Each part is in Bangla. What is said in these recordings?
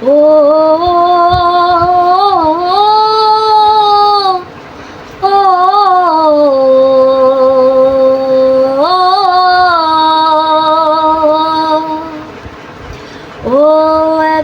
ও ও ও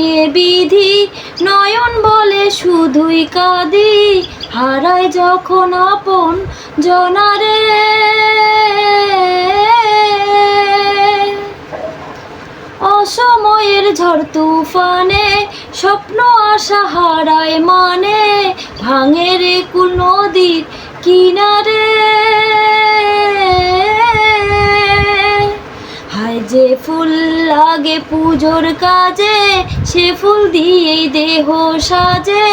ভাঙে বিধি, নয়ন বলে শুধুই কাঁদি। হারায় যখন আপন জনারে। অসময়ের ঝড় তুফানে, স্বপ্ন আশা হারায় মানে ভাঙে রে কুল নদীর কিনারে। হায় যে ফুল লাগে পুজোর কাজে সে ফুল দিয়েই দেহ সাজে,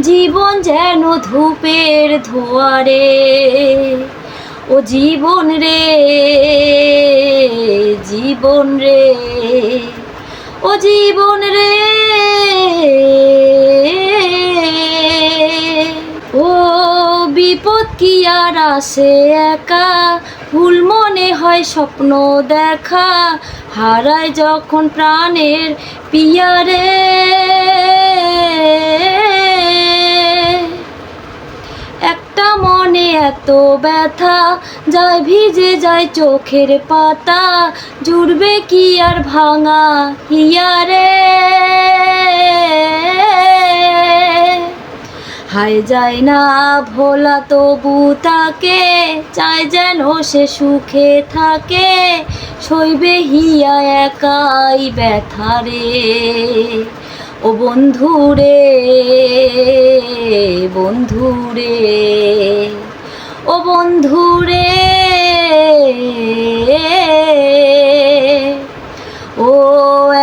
জীবন যেন ধূপের ধোয়ারে। ও জীবন রে জীবন রে, ও জীবন রে। বিপদ কি আর আসে একা? ভুল মনে হয় স্বপ্ন দেখা। হারায় যখন প্রাণের পিয়ারে। একটা মনে এত ব্যথা, যায় ভিজে যায় চোখের পাতা। জুড়বে কি আর ভাঙা হিয়ারে? হায় যায় না ভোলা তবু তাকে, চায় যেন সে সুখে থাকে, সইবে হিয়া একাই ব্যথারে ও বন্ধুরে বন্ধুরে ও বন্ধুরে ও